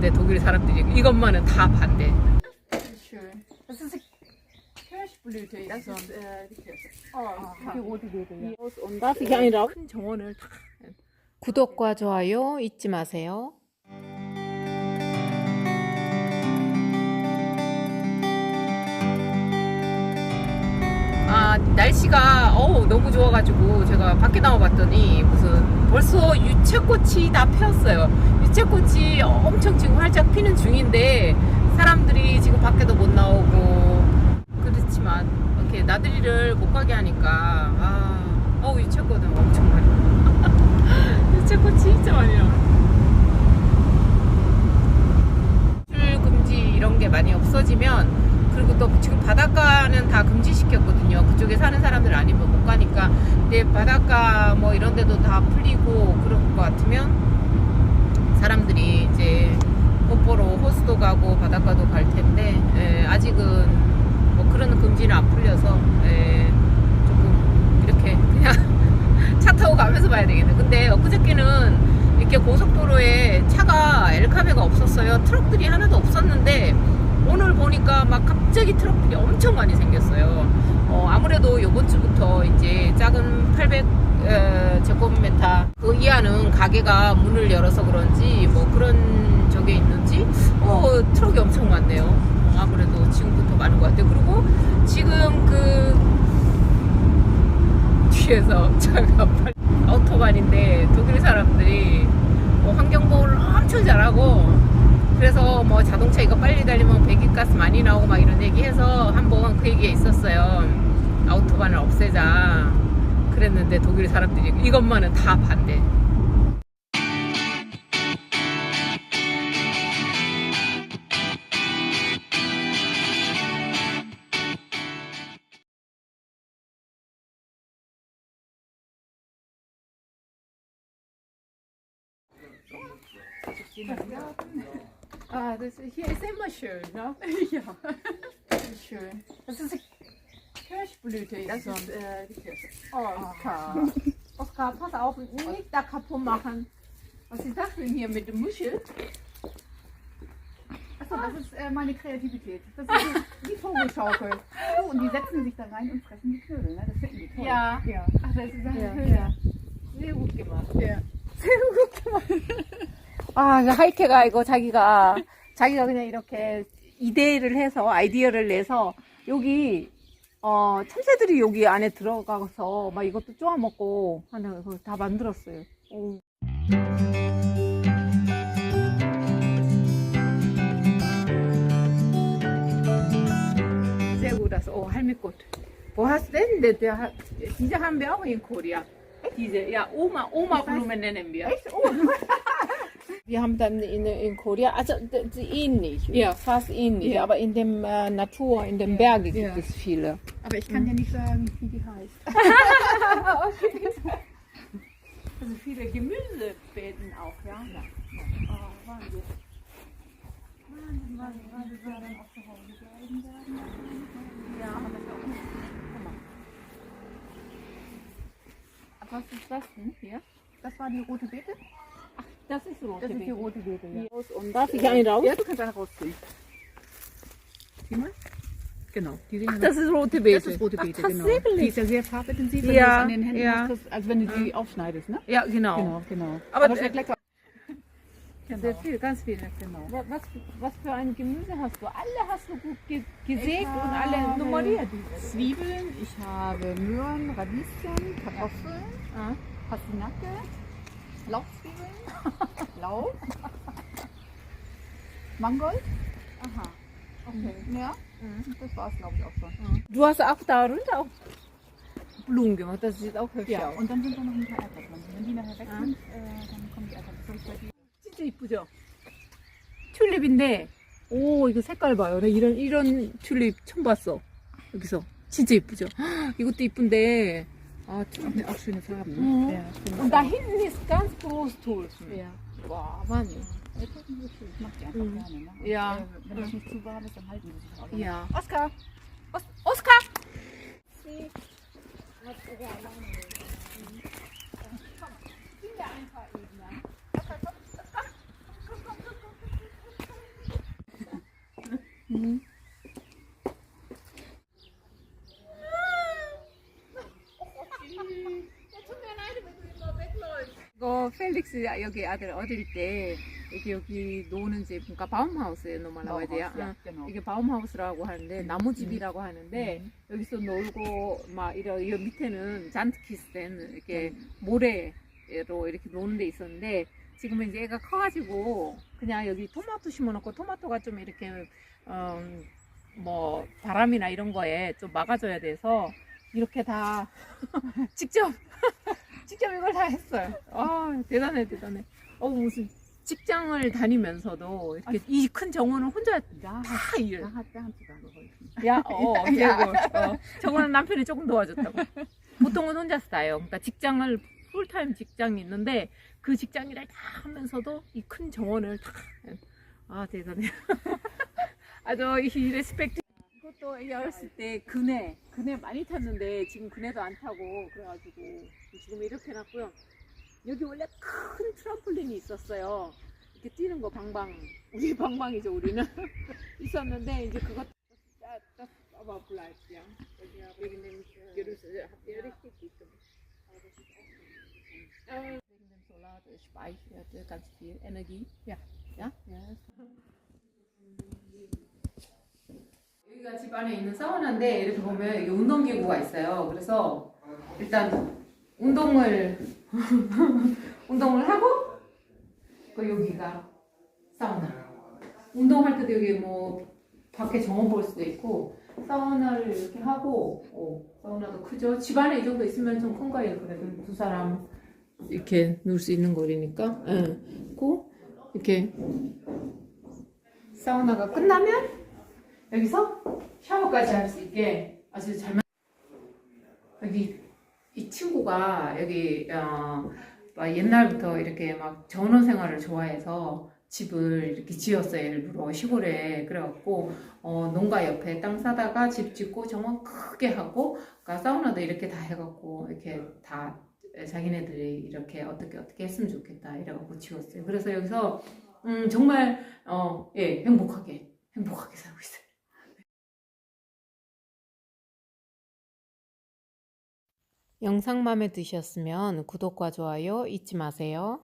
그랬는데 독일 사람들이 이것만은 다 반대. Äh. 아, 큰 정원을 다. 구독과 좋아요 잊지 마세요. 아 날씨가 어우 너무 좋아가지고 제가 밖에 나와봤더니 무슨 벌써 유채꽃이 다 피었어요. 유채꽃이 엄청 지금 활짝 피는 중인데 사람들이 지금 밖에도 못 나오고 그렇지만 이렇게 나들이를 못 가게 하니까 아 어우 유채꽃은 엄청 많이 유채꽃 진짜 많이 나. 술 금지 이런 게 많이 없어지면 그리고 또 지금 바닷가는 다 금지시켰거든요. 그쪽에 사는 사람들 아니면 못 가니까. 근데 바닷가 뭐 이런 데도 다 풀리고 그런 것 같으면 사람들이 이제 꽃 보러 호수도 가고 바닷가도 갈 텐데 예, 아직은 뭐 그런 금지는 안 풀려서 예, 조금 이렇게 그냥 차 타고 가면서 봐야 되겠네. 근데 엊그저께는 이렇게 고속도로에 차가 엘카베가 없었어요. 트럭들이 하나도 없었는데 오늘 보니까 막 갑자기 트럭들이 엄청 많이 생겼어요. 어, 아무래도 요번 주부터 이제 작은 800 에, 제곱미터 그 이하는 가게가 문을 열어서 그런지 뭐 그런 저게 있는지 어, 트럭이 엄청 많네요. 어, 아무래도 지금부터 많은 것 같아요. 그리고 지금 그 뒤에서 차가 오토반인데 독일 사람들이 뭐 환경보호를 엄청 잘하고 그래서 뭐 자동차 이거 빨리 달리면 배기가스 많이 나오고 막 이런 얘기 해서 한번 그 얘기가 있었어요. 아우토반을 없애자. 그랬는데 독일 사람들이 이것만은 다 반대. Ah, das hier ist immer schön, ne? ja. Das ist schön. Das ist Kirschblüte. Das ist äh, die Kirsche. Oskar. Oskar, pass auf, nicht da kaputt machen. Was ist das denn hier mit dem Muschel? Achso, das ist äh, meine Kreativität. Das ist die, Vogelschaukel. So, und die setzen sich da rein und fressen die Knödel. Ne? Das finden die toll. Ja. Ja. Ach, das ist Ja, ja, ja. sehr gut gemacht. ja. 아, 그 하이케가 이거 자기가 자기가 그냥 이렇게 이데이를 해서 아이디어를 내서 여기 어 참새들이 여기 안에 들어가서 막 이것도 쪼아 먹고 하는 거다 만들었어요. 오. Oh das? Der hat, diese haben wir auch in Korea. Diese, ja, Oma, Oma-Blumen nennen wir. Echt? Oh, Wir haben dann in, in Korea, also ähnlich, Ja. fast ähnlich, Ja. aber in dem äh, Natur, in den Bergen gibt Ja. es viele. aber ich kann dir nicht sagen, wie die heißt. Also viele Gemüsebeeten auch, ja. Ja. Oh, Wahnsinn. Wahnsinn, Wahnsinn, Wahnsinn. Wir dann auch zu Hause bleiben werden. Ja, aber das ist auch nicht. Guck mal. Was ist das denn hier? Das war die rote Beete? Das ist rote Das ist die rote Beete, ja. Darf ich einen raus? Ja, du kannst eine rausziehen. Sieh mal. Genau. Sehen Das ist rote Beete. Das ist rote Beete, Ach, genau. Die ist ja sehr farbintensiv, wenn Ja, du es an den Händen ja. hast, also wenn du die aufschneidest, ne? Ja, genau. Genau, genau. Aber Aber wird lecker. Sehr viel, ganz viele. Genau. Wa- Was, was für ein Gemüse hast du? Alle hast du gut ge gesägt und alle nummeriert. Zwiebeln, ich habe Möhren, Radieschen, Kartoffeln, Ah. Pastinake, Lauchzwiebeln, Lauch, Mangold. Aha. Okay. Ja, Mhm. das war es glaube ich auch schon. Du hast auch darunter auch Blumen gemacht. Das sieht auch hübsch Ja, aus. und dann sind da noch ein paar Erdbeerpflanzen. Wenn die nachher weg sind, äh, dann kommen die dir- 진짜 이쁘죠? 튤립인데, 오, 이거 색깔 봐요. 나 이런, 이런 튤립 처음 봤어. 여기서. 진짜 이쁘죠? 헉, 이것도 이쁜데, Ah, oh, auch schöne Farben. Ne? Mhm. Ja, schöne und da hinten ist ganz groß Tulpen. Mhm. Ja. Boah, Wahnsinn. Ja, Tulpen sind schön. Ich mag die einfach mhm. gerne. Ne? Ja. Äh, wenn es nicht zu warm ist, dann halten die sich auch. Lange. Ja. Oskar! Os Oskar! Mhm. 스 여기 아들 어릴 때 여기 여기 노는 집 그러니까 바움하우스에 노말라고. 응. genau. 이게 바움하우스라고 하는데 나무집이라고 하는데 여기서 놀고 막 이런 이 밑에는 잔트키스된 이렇게 모래로 이렇게 노는 데 있었는데 지금은 이제 애가 커가지고 그냥 여기 토마토 심어놓고 토마토가 좀 이렇게 음, 뭐 바람이나 이런 거에 좀 막아줘야 돼서 이렇게 다 직접 직접 이걸 다 했어요. 아 대단해 대단해. 어 무슨 직장을 다니면서도 이렇게 이큰 정원을 혼자 다 일을. sogar geholfen. 야, 어, 야. 어, 저거는 남편이 조금 도와줬다고. 보통은 혼자서 다요. 그러니까 직장을 풀타임 직장이 있는데 그 직장 일을 다 하면서도 이 큰 정원을 다. 아 대단해. 아저 이 레스펙트. 이것도 이 어렸을 때 그네 그네 많이 탔는데 지금 그네도 안 타고 그래가지고 지금 이렇게 놨고요. 여기 원래 큰 트럼플린이 있었어요. 이렇게 뛰는 거 방방 우리 방방이죠 우리는 있었는데 이제 그것 das, das aber bleibt, ja. Wegen dem Gerüst. Habt ihr richtig gut gemacht. Äh, Wegen dem Solar, speichert ganz viel Energie. Ja. Ja? 여기가 집 안에 있는 사우나인데 이렇게 보면 여기 운동기구가 있어요. 그래서 일단 운동을 운동을 하고 그 여기가 사우나. 운동할 때도 여기 뭐 밖에 정원 볼 수도 있고 사우나를 이렇게 하고 어, 사우나도 크죠. 집안에 이 정도 있으면 좀 큰 거예요. 그래도 두 사람 이렇게 누울 수 있는 거리니까. 응. 고 이렇게 사우나가 끝나면 여기서 샤워까지 할 수 있게 아주 잘 만. 여기 이 친구가 여기 어, 막 옛날부터 이렇게 막 전원 생활을 좋아해서 집을 이렇게 지었어요 일부러 시골에 그래갖고 어, 농가 옆에 땅 사다가 집 짓고 정말 크게 하고 그러니까 사우나도 이렇게 다 해갖고 이렇게 다 자기네들이 이렇게 어떻게 어떻게 했으면 좋겠다 이래갖고 지었어요 그래서 여기서 음, 정말 어, 예, 행복하게 행복하게 살고 있어요. 영상 마음에 드셨으면 구독과 좋아요 잊지 마세요.